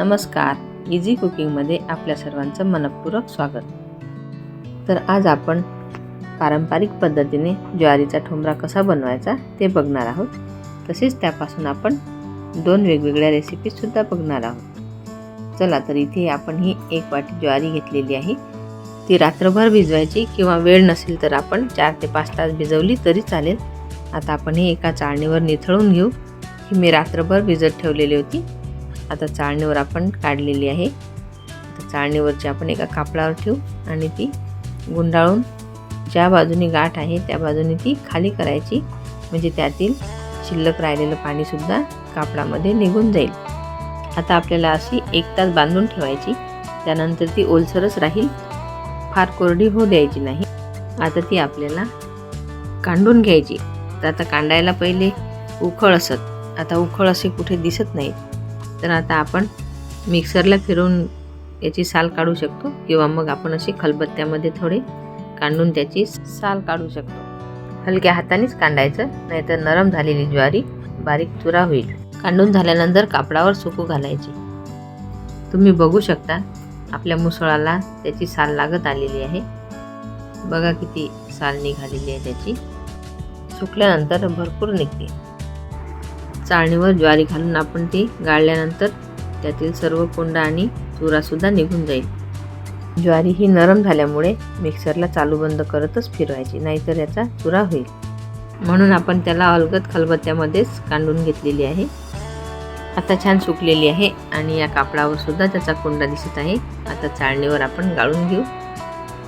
नमस्कार. इझी कुकिंगमध्ये आपल्या सर्वांचं मनपूर्वक स्वागत. तर आज आपण पारंपरिक पद्धतीने ज्वारीचा ठोंबरा कसा बनवायचा ते बघणार आहोत. तसेच त्यापासून आपण दोन वेगवेगळ्या रेसिपीजसुद्धा बघणार आहोत. चला तर इथे आपण ही एक वाटी ज्वारी घेतलेली आहे. ती रात्रभर भिजवायची किंवा वेळ नसेल तर आपण चार ते पाच तास भिजवली तरी चालेल. आता आपण ही एका चाळणीवर निथळून घेऊ. ही मी रात्रभर भिजत ठेवलेली होती. आता चाळणीवर आपण काढलेली आहे. आता चाळणीवरची आपण एका कापडावर ठेवू आणि ती गुंडाळून ज्या बाजूनी गाठ आहे त्या बाजूने ती खाली करायची. म्हणजे त्यातील शिल्लक राहिलेलं पाणीसुद्धा कापडामध्ये निघून जाईल. आता आपल्याला अशी एक तास बांधून ठेवायची. त्यानंतर ती ओलसरच राहील. फार कोरडी होऊ द्यायची नाही. आता ती आपल्याला कांडून घ्यायची. तर आता कांडायला पहिले उखळ असत. आता उखळ असे कुठे दिसत नाहीत. तर आता आपण मिक्सरला फिरवून याची साल काढू शकतो किंवा मग आपण अशी खलबत्त्यामध्ये थोडे कांडून त्याची साल काढू शकतो. हलक्या हातानेच कांडायचं नाहीतर नरम झालेली ज्वारी बारीक चुरा होईल. कांडून झाल्यानंतर कापडावर सुकू घालायची. तुम्ही बघू शकता आपल्या मुसळाला त्याची साल लागत आलेली आहे. बघा किती साल निघालेली आहे त्याची. सुकल्यानंतर भरपूर निघते. चाळणीवर ज्वारी घालून आपण ती गाळल्यानंतर त्यातील सर्व कोंडा आणि चुरासुद्धा निघून जाईल. ज्वारी ही नरम झाल्यामुळे मिक्सरला चालू बंद करतच फिरवायची नाहीतर याचा चुरा होईल. म्हणून आपण त्याला अलगद खलबत्त्यामध्येच कांडून घेतलेली आहे. आता छान सुकलेली आहे आणि या कापडावर सुद्धा त्याचा कोंडा दिसत आहे. आता चाळणीवर आपण गाळून घेऊ.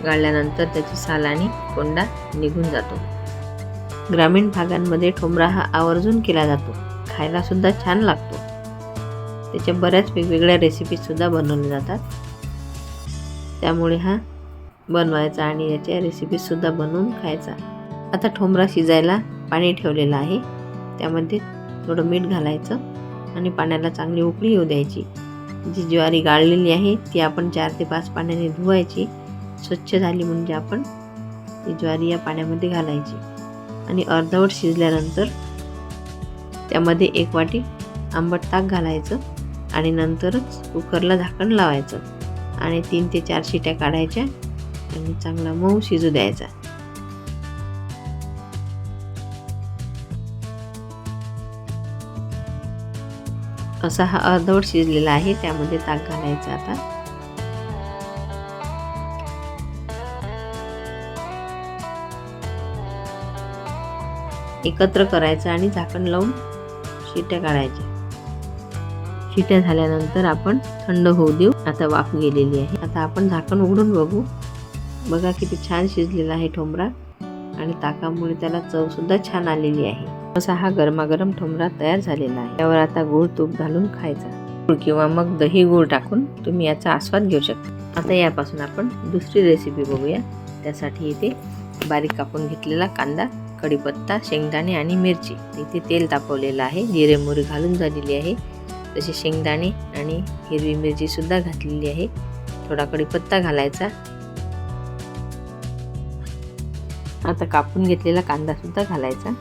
गाळल्यानंतर त्याची साल आणि कोंडा निघून जातो. ग्रामीण भागांमध्ये ठोंबरा हा आवर्जून केला जातो. खायलासुद्धा छान लागतो. त्याच्या बऱ्याच वेगवेगळ्या रेसिपीजसुद्धा बनवल्या जातात. त्यामुळे हा बनवायचा आणि याच्या रेसिपीजसुद्धा बनवून खायचा. आता ठोंबरा शिजायला पाणी ठेवलेलं आहे. त्यामध्ये थोडं मीठ घालायचं आणि पाण्याला चांगली उकळी येऊ द्यायची. जी ज्वारी गाळलेली आहे ती आपण चार ते पाच पाण्याने धुवायची. स्वच्छ झाली म्हणजे आपण ती ज्वारी या पाण्यामध्ये घालायची. आणि अर्धवट शिजल्यानंतर त्यामध्ये एक वाटी आंबट ताक घालायचं आणि नंतरच कुकरला झाकण लावायचं आणि तीन ते चार शिट्या काढायच्या आणि चांगला मऊ शिजू द्यायचा. असा हा अर्धवट शिजलेला आहे त्यामध्ये ताक घालायचं आता. एकत्र करायचं आणि झाकण लावून शिट्या काढायच्या. शिट्या झाल्यानंतर आपण थंड होऊ देऊ. आता वाफ गेलेली आहे. आता आपण झाकण उघडून बघू. बघा किती छान शिजलेला आहे ठोंबरा. आणि ताकामुळे त्याला चवसुद्धा छान आलेली आहे. असा हा गरमागरम ठोंबरा तयार झालेला आहे. त्यावर आता गूळ तूप घालून खायचा. गूळ किंवा मग दही गूळ टाकून तुम्ही याचा आस्वाद घेऊ शकता. आता यापासून आपण दुसरी रेसिपी बघूया. त्यासाठी इथे बारीक कापून घेतलेला कांदा कढीपत्ता शेंगदाणे आणि मिरची. इथे तेल तापवलेलं आहे. जिरे मोहरी घालून झालेली आहे. तसे शेंगदाणे आणि हिरवी मिरचीसुद्धा घातलेली आहे. थोडा कढीपत्ता घालायचा. आता कापून घेतलेला कांदासुद्धा घालायचा.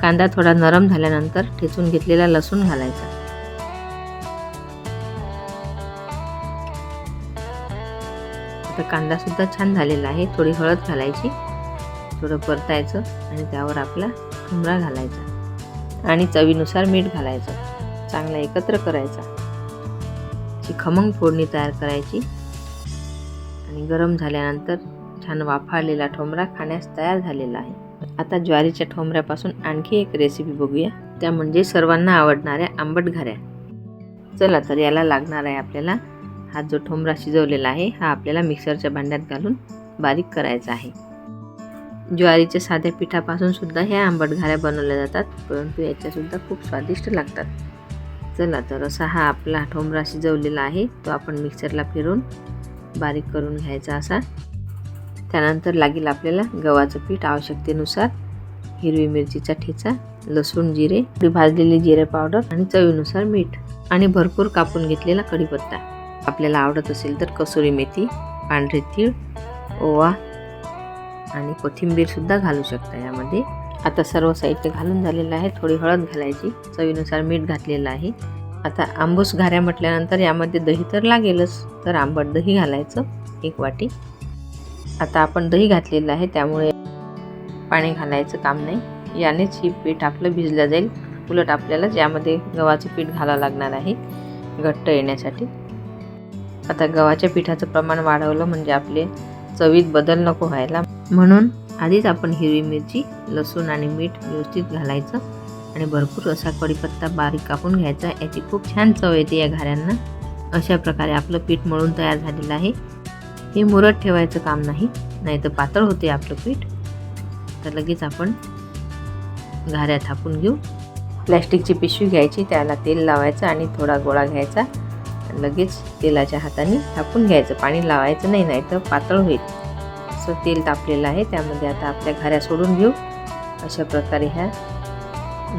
कांदा थोडा नरम झाल्यानंतर ठेचून घेतलेला लसूण घालायचा. आता कांदासुद्धा छान झालेला आहे. थोडी हळद घालायची. थोडं परतायचं आणि त्यावर आपला ठुमरा घालायचा. आणि चवीनुसार मीठ घालायचं. चांगला एकत्र करायचा. ची खमंग फोडणी तयार करायची. आणि गरम झाल्यानंतर छान वाफाळलेला ठोंबरा खाण्यास तयार झालेला आहे. आता ज्वारीच्या ठोंबऱ्यापासून आणखी एक रेसिपी बघूया. त्या म्हणजे सर्वांना आवडणाऱ्या आंबट घाऱ्या. चला तर याला लागणार आहे आपल्याला हा जो ठोंबरा शिजवलेला आहे हा आपल्याला मिक्सरच्या भांड्यात घालून बारीक करायचा आहे. ज्वारीच्या साध्या पिठापासून सुद्धा ह्या आंबट घाऱ्या बनवल्या जातात परंतु याच्यासुद्धा खूप स्वादिष्ट लागतात. चला तर असा हा आपला ठोंबरा शिजवलेला आहे तो आपण मिक्सरला फिरून बारीक करून घ्यायचा असा. त्यानंतर लागेल आपल्याला गव्हाचं पीठ आवश्यकतेनुसार हिरवी मिरचीचा ठेचा लसूण जिरे भाजलेली जिरे पावडर आणि चवीनुसार मीठ आणि भरपूर कापून घेतलेला कढीपत्ता. आपल्याला आवडत असेल तर कसुरी मेथी पांढरे तीळ ओवा आणि कोथिंबीरसुद्धा घालू शकता यामध्ये. आता सर्व साहित्य घालून झालेलं आहे. थोडी हळद घालायची. चवीनुसार मीठ घातलेलं आहे. आता आंबूस घाऱ्या म्हटल्यानंतर यामध्ये दही तर लागेलच तर आंबट दही घालायचं एक वाटी. आता आपण दही घातलेलं आहे त्यामुळे पाणी घालायचं काम नाही. यानेच ही पीठ आपलं भिजलं जाईल. उलट आपल्यालाच यामध्ये गव्हाचं पीठ घालावं लागणार आहे. घट्ट येण्यासाठी. आता गव्हाच्या पिठाचं प्रमाण वाढवलं म्हणजे आपले चवीत बदल नको व्हायला. म्हणून आधीच आपण हिरवी मिरची लसूण आणि मीठ व्यवस्थित घालायचं आणि भरपूर असा कढीपत्ता बारीक कापून घ्यायचा. याची खूप छान चव येते या घाऱ्यांना. अशा प्रकारे आपलं पीठ मळून तयार झालेलं आहे. हे मुरत ठेवायचं काम नाही नाही तर पातळ होते आपलं पीठ. तर लगेच आपण घाऱ्या थापून घेऊ. प्लॅस्टिकची पिशवी घ्यायची त्याला तेल लावायचं आणि थोडा गोळा घ्यायचा. लगेच तेलाच्या हाताने थापून घ्यायचं. पाणी लावायचं नाही नाही तर पातळ होईल. असं तेल तापलेलं आहे त्यामध्ये आता आपल्या घाऱ्या सोडून घेऊ. अशा प्रकारे ह्या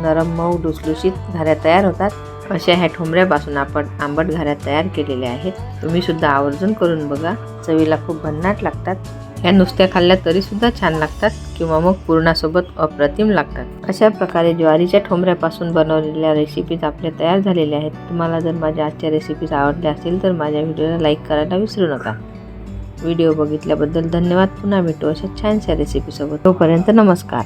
नरम मऊ डुसलुशीत घाऱ्या तयार होतात. अशा ह्या ठोंबऱ्यापासून आपण आंबट घाऱ्या तयार केलेल्या आहेत. तुम्हीसुद्धा आवर्जून करून बघा. चवीला खूप भन्नाट लागतात. ह्या नुसत्या खाल्ल्या तरीसुद्धा छान लागतात किंवा मग पूर्णासोबत अप्रतिम लागतात. अशा प्रकारे ज्वारीच्या ठोंबऱ्यापासून बनवलेल्या रेसिपीज आपल्या तयार झालेल्या आहेत. तुम्हाला जर माझ्या आजच्या रेसिपीज आवडल्या असतील तर माझ्या व्हिडिओला लाईक करायला विसरू नका. व्हिडिओ बघितल्याबद्दल धन्यवाद. पुन्हा भेटू अशा छानशा रेसिपीसोबत तोपर्यंत नमस्कार.